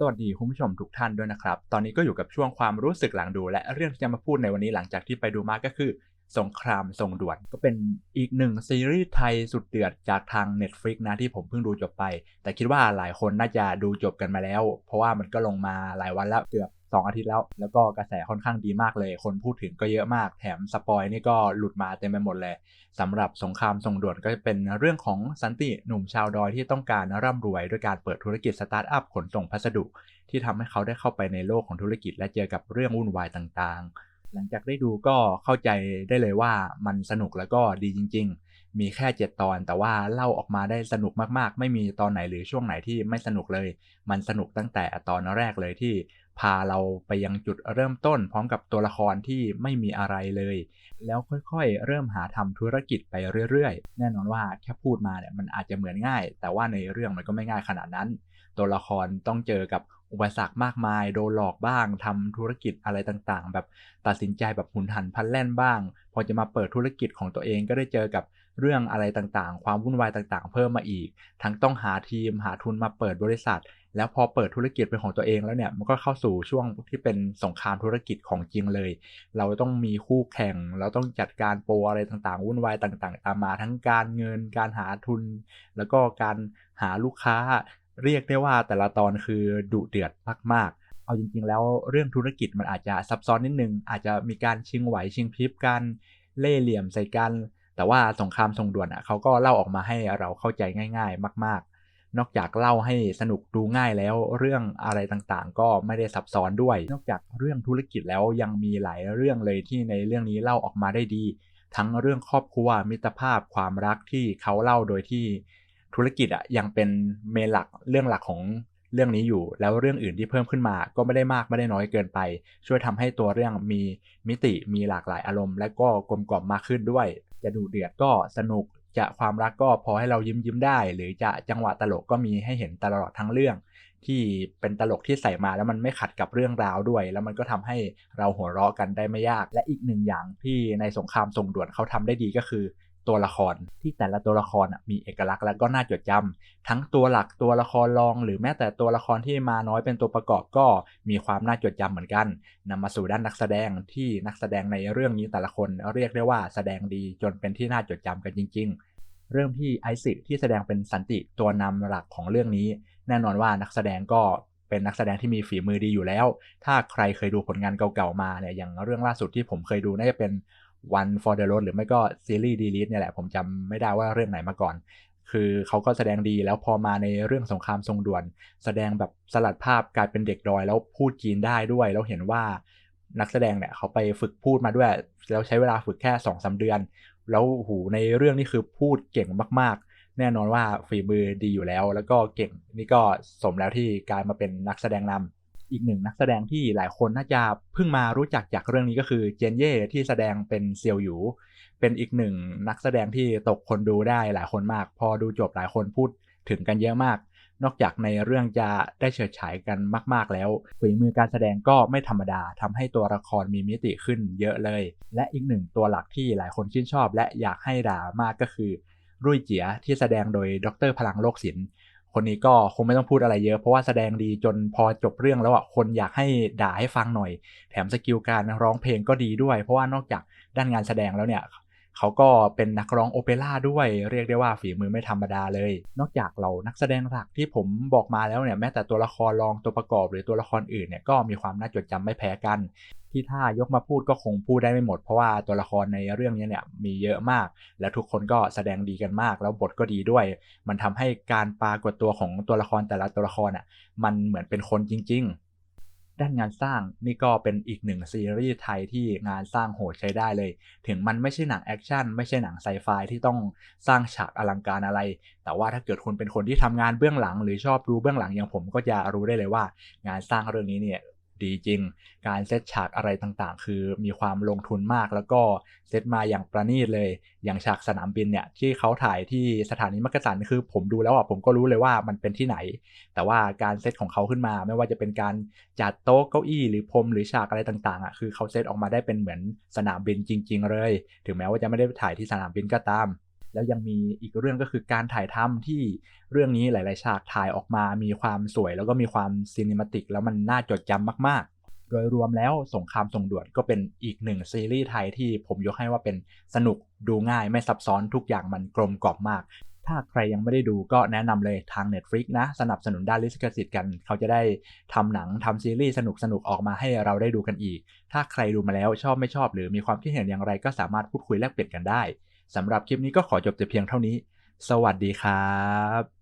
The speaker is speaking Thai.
สวัสดีคุณผู้ชมทุกท่านด้วยนะครับ ตอนนี้ก็อยู่กับช่วงความรู้สึกหลังดู และเรื่องที่จะมาพูดในวันนี้หลังจากที่ไปดูมาก็คือ สงครามทรงด่วน ก็เป็นอีกหนึ่งซีรีส์ไทยสุดเดือดจากทาง Netflix นะที่ผมเพิ่งดูจบไป แต่คิดว่าหลายคนน่าจะดูจบกันมาแล้ว เพราะว่ามันก็ลงมาหลายวันแล้วเกือบ 2 อาทิตย์แล้ว แล้วก็กระแสค่อนข้างดีมากเลย คนพูดถึงก็เยอะมาก แถมสปอยนี่ก็หลุดมาเต็มไปหมดเลยสำหรับสงครามส่งด่วนก็จะเป็นเรื่องของสันติหนุ่มชาวดอยที่ต้องการร่ำรวยด้วยการเปิดธุรกิจสตาร์ทอัพขนส่งพัสดุ ที่ทำให้เขาได้เข้าไปในโลกของธุรกิจและเจอกับเรื่องวุ่นวายต่างๆ หลังจากได้ดูก็เข้าใจได้เลยว่ามันสนุกแล้วก็ดีจริง ๆมีแค่ 7 ตอนแต่ว่าเล่าออกมาได้สนุกมากๆ ไม่มีตอนไหนหรือช่วงไหนที่ไม่สนุกเลย มันสนุกตั้งแต่ตอนแรกเลยที่ พาเราไปยังจุดเริ่มต้น พร้อมกับตัวละครที่ไม่มีอะไรเลย แล้วค่อยๆ เริ่มหาทำธุรกิจไปเรื่อยๆ แน่นอนว่าแค่พูดมาเนี่ยมันอาจจะเหมือนง่าย แต่ว่าในเรื่องมันก็ไม่ง่ายขนาดนั้น ตัวละครต้องเจอกับอุปสรรคมากมาย โดนหลอกบ้างทำธุรกิจอะไรต่างๆ แบบตัดสินใจแบบหุนหันพลันแล่นบ้าง พอจะมาเปิดธุรกิจของตัวเองก็ได้เจอกับเรื่องอะไรต่างๆ ความวุ่นวายต่างๆ เพิ่มมาอีก ทั้งต้องหาทีมหาทุนมาเปิดบริษัท แล้วพอเปิดธุรกิจเป็นของตัวเองแล้วเนี่ย มันก็เข้าสู่ช่วงที่เป็นสงครามธุรกิจของจริงเลย เราต้องมีคู่แข่ง เราต้องจัดการโปรอะไรต่างๆ วุ่นวายต่างๆ ตามมาทั้งการเงิน การหาทุน แล้วก็การหาลูกค้า เรียกได้ว่าแต่ละตอนคือดุเดือดมากๆ เอาจริงๆ แล้วเรื่องธุรกิจมันอาจจะซับซ้อนนิดนึง อาจจะมีการชิงไหวชิงพริบกัน เล่เหลี่ยมใส่กัน แต่ว่าสงครามส่งด่วนอะเขาก็เล่าออกมาให้เราเข้าใจง่าย ๆ มาก ๆ นอกจากเล่าให้สนุกดูง่ายแล้ว เรื่องอะไรต่างๆ ก็ไม่ได้ซับซ้อนด้วย นอกจากเรื่องธุรกิจแล้วยังมีหลายเรื่องเลยที่ในเรื่องนี้เล่าออกมาได้ดี ทั้งเรื่องครอบครัวมิตรภาพความรักที่เขาเล่าโดยที่ ธุรกิจอะยังเป็นเมนหลักเรื่องหลักของเรื่องนี้อยู่ แล้วเรื่องอื่นที่เพิ่มขึ้นมาก็ไม่ได้มากไม่ได้น้อยเกินไป ช่วยทำให้ตัวเรื่องมีมิติมีหลากหลายอารมณ์ และก็กลมกล่อมมากขึ้นด้วย จะดูเดือดก็สนุกจะความรักก็พอให้เรายิ้มยิ้มได้ หรือจะจังหวะตลกก็มีให้เห็นตลอดทั้งเรื่อง ที่เป็นตลกที่ใส่มาแล้วมันไม่ขัดกับเรื่องราวด้วย แล้วมันก็ทำให้เราหัวเราะกันได้ไม่ยาก และอีกหนึ่งอย่างที่ในสงครามส่งด่วนเขาทำได้ดีก็คือ ตัวละคร ที่แต่ละตัวละครมีเอกลักษณ์และก็น่าจดจำทั้งตัวหลักตัวละครรอง หรือแม้แต่ตัวละครที่มาน้อยเป็นตัวประกอบก็มีความน่าจดจำเหมือนกันนำมาสู่ด้านนักแสดงที่นักแสดงในเรื่องนี้แต่ละคนเรียกได้ว่าแสดงดีจนเป็นที่น่าจดจำกันจริง ๆเริ่มที่ไอซิที่แสดงเป็นสันติตัวนำหลักของเรื่องนี้ แน่นอนว่านักแสดงก็เป็นนักแสดงที่มีฝีมือดีอยู่แล้ว ถ้าใครเคยดูผลงานเก่าๆมาเนี่ยอย่างเรื่องล่าสุดที่ผมเคยดูน่าจะเป็น One for the Road หรือไม่ก็ซีรีส์ดีลิทเนี่ยแหละ ผมจำไม่ได้ว่าเรื่องไหนมาก่อน คือเขาก็แสดงดีแล้วพอมาในเรื่องสงครามทรงด่วน แสดงแบบสลัดภาพกลายเป็นเด็กดอย แล้วพูดจีนได้ด้วย แล้วเห็นว่านักแสดงเนี่ยเขาไปฝึกพูดมาด้วย แล้วใช้เวลาฝึกแค่2อสเดือน แล้วหูในเรื่องนี้คือพูดเก่งมากๆ แน่นอนว่าฝีมือดีอยู่แล้ว แล้วก็เก่งนี่ก็สมแล้วที่กลายมาเป็นนักแสดงนำ อีกหนึ่งนักแสดงที่หลายคนน่าจะเพิ่งมารู้จักจากเรื่องนี้ก็คือเจนเย่ที่แสดงเป็นเซียวหยู เป็นอีกหนึ่งนักแสดงที่ตกคนดูได้หลายคนมาก พอดูจบหลายคนพูดถึงกันเยอะมาก นอกจากในเรื่องจะได้เฉิดฉายกันมาก ๆ แล้วฝีมือการแสดงก็ไม่ธรรมดาทำให้ตัวละครมีมิติขึ้นเยอะเลย และอีกหนึ่งตัวหลักที่หลายคนชื่นชอบ และอยากให้ด่ามากก็คือรุ่ยเจียที่แสดงโดยดรพลังโลกศิลป์ คนนี้ก็คงไม่ต้องพูดอะไรเยอะ เพราะว่าแสดงดีจนพอจบเรื่องแล้วอะคนอยากให้ด่าให้ฟังหน่อย แถมสกิลการร้องเพลงก็ดีด้วย เพราะว่านอกจากด้านงานแสดงแล้วเนี่ยเขาก็เป็นนักร้องโอเปร่าด้วยเรียกได้ว่าฝีมือไม่ธรรมดาเลย นอกจากเรานักแสดงหลักที่ผมบอกมาแล้วเนี่ยแม้แต่ตัวละครรองตัวประกอบหรือตัวละครอื่นเนี่ยก็มีความน่าจดจำไม่แพ้กัน ที่ถ้ายกมาพูดก็คงพูดได้ไม่หมด เพราะว่าตัวละครในเรื่องนี้เนี่ยมีเยอะมาก และทุกคนก็แสดงดีกันมาก แล้วบทก็ดีด้วย มันทำให้การปรากฏตัวของตัวละครแต่ละตัวละครอะมันเหมือนเป็นคนจริง ๆ ด้านงานสร้างนี่ก็เป็นอีกหนึ่งซีรีส์ไทยที่งานสร้างโหดใช้ได้เลย ถึงมันไม่ใช่หนังแอคชั่นไม่ใช่หนังไซไฟที่ต้องสร้างฉากอลังการอะไร แต่ว่าถ้าเกิดคุณเป็นคนที่ทำงานเบื้องหลัง หรือชอบดูเบื้องหลังอย่างผมก็จะรู้ได้เลยว่า งานสร้างเรื่องนี้เนี่ย ดีจริง การเซตฉากอะไรต่างๆ คือมีความลงทุนมากแล้วก็เซตมาอย่างประณีตเลย อย่างฉากสนามบินเนี่ยที่เขาถ่ายที่สถานีมักกะสันคือผมดูแล้วอะผมก็รู้เลยว่ามันเป็นที่ไหน แต่ว่าการเซตของเขาขึ้นมา ไม่ว่าจะเป็นการจัดโต๊ะเก้าอี้หรือพรมหรือฉากอะไรต่างๆอะคือเขาเซตออกมาได้เป็นเหมือนสนามบินจริง ๆ เลย ถึงแม้ว่าจะไม่ได้ถ่ายที่สนามบินก็ตาม แล้วยังมีอีกเรื่องก็คือการถ่ายทำที่เรื่องนี้หลาย ๆ ฉากถ่ายออกมา มีความสวยแล้วก็มีความซีนิมาติก แล้วมันน่าจดจำมาก ๆ โดยรวมแล้วสงครามส่งด่วนก็เป็นอีกหนึ่งซีรีส์ไทยที่ผมยกให้ว่าเป็นสนุกดูง่ายไม่ซับซ้อนทุกอย่างมันกลมกล่อมมาก ถ้าใครยังไม่ได้ดูก็แนะนำเลยทาง Netflix นะ สนับสนุนด้านลิขสิทธิ์กัน เขาจะได้ทำหนังทำซีรีส์สนุกๆออกมาให้เราได้ดูกันอีก ถ้าใครดูมาแล้วชอบไม่ชอบ หรือมีความคิดเห็นอย่างไรก็สามารถพูดคุยแลกเปลี่ยนกันได้ สำหรับคลิปนี้ก็ขอจบแต่เพียงเท่านี้ สวัสดีครับ